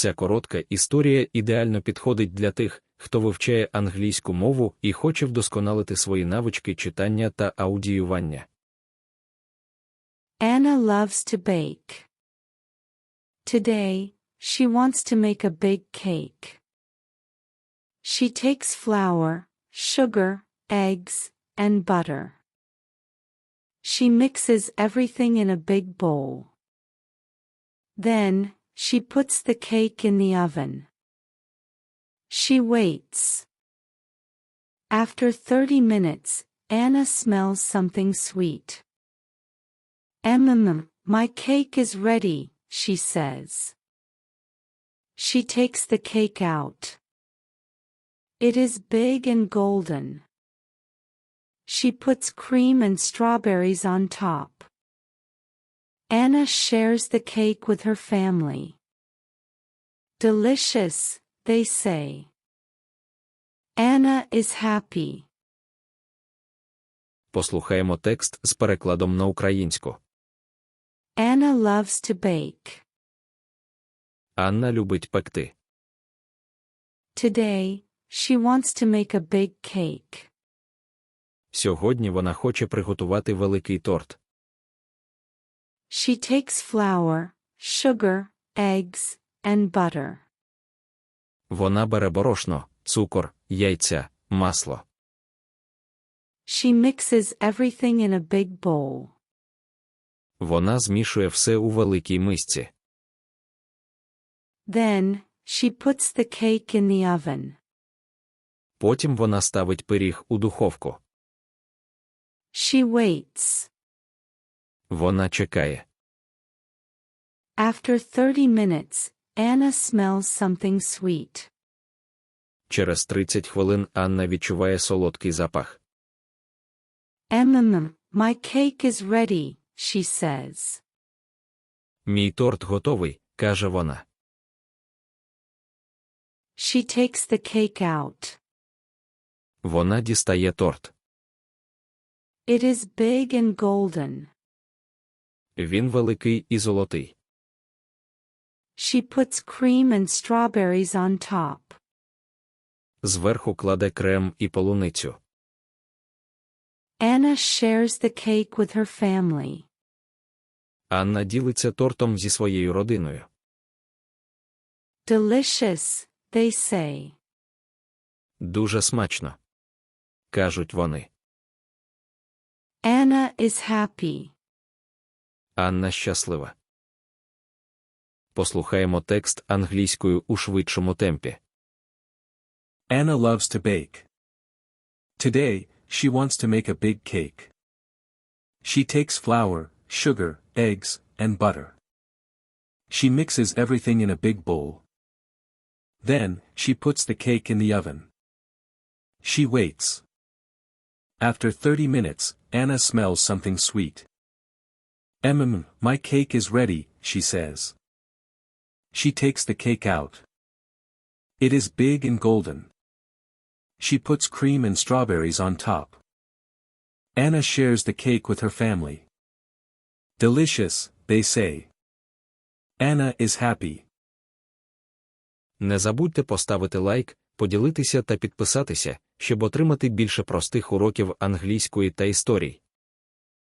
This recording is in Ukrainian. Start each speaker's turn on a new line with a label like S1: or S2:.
S1: Ця коротка історія ідеально підходить для тих, хто вивчає англійську мову і хоче вдосконалити свої навички читання та аудіювання.
S2: Anna loves to bake. Today, she wants to make a big cake. She takes flour, sugar, eggs, and butter. She mixes everything in a big bowl. Then, she puts the cake in the oven. She waits. After 30 minutes, Anna smells something sweet. Mm, my cake is ready, she says. She takes the cake out. It is big and golden. She puts cream and strawberries on top. Anna shares the cake with her family. Delicious, they say. Anna is happy.
S1: Послухаємо текст з перекладом на українську.
S2: Anna loves to bake.
S1: Анна любить пекти.
S2: Today, she wants to make a big cake.
S1: Сьогодні вона хоче приготувати великий торт.
S2: She takes flour, sugar, eggs, and butter.
S1: Вона бере борошно, цукор, яйця, масло.
S2: She mixes everything in a big bowl.
S1: Вона змішує все у великій мисці.
S2: Then, she puts the cake in the oven.
S1: Потім вона ставить пиріг у духовку.
S2: She waits.
S1: Вона чекає.
S2: After 30 minutes, Anna smells something sweet.
S1: Через 30 хвилин Анна відчуває солодкий запах.
S2: Mm, my cake is ready, she says.
S1: Мій торт готовий, каже вона.
S2: She takes the cake out.
S1: Вона дістає торт.
S2: It is big and golden.
S1: Він великий і золотий.
S2: She puts cream and strawberries on top.
S1: Зверху кладе крем і полуницю.
S2: Anna shares the cake with her family.
S1: Анна ділиться тортом зі своєю родиною.
S2: Delicious, they say.
S1: Дуже смачно. Кажуть вони.
S2: Anna is happy.
S1: Анна щаслива. Послухаємо текст англійською у швидшому темпі.
S3: Anna loves to bake. Today, she wants to make a big cake. She takes flour, sugar, eggs, and butter. She mixes everything in a big bowl. Then, she puts the cake in the oven. She waits. After 30 minutes, Anna smells something sweet. Mm, my cake is ready, she says. She takes the cake out. It is big and golden. She puts cream and strawberries on top. Anna shares the cake with her family. Delicious, they say. Anna is happy.
S1: Не забудьте поставити лайк, поділитися та підписатися, щоб отримати більше простих уроків англійської та історій.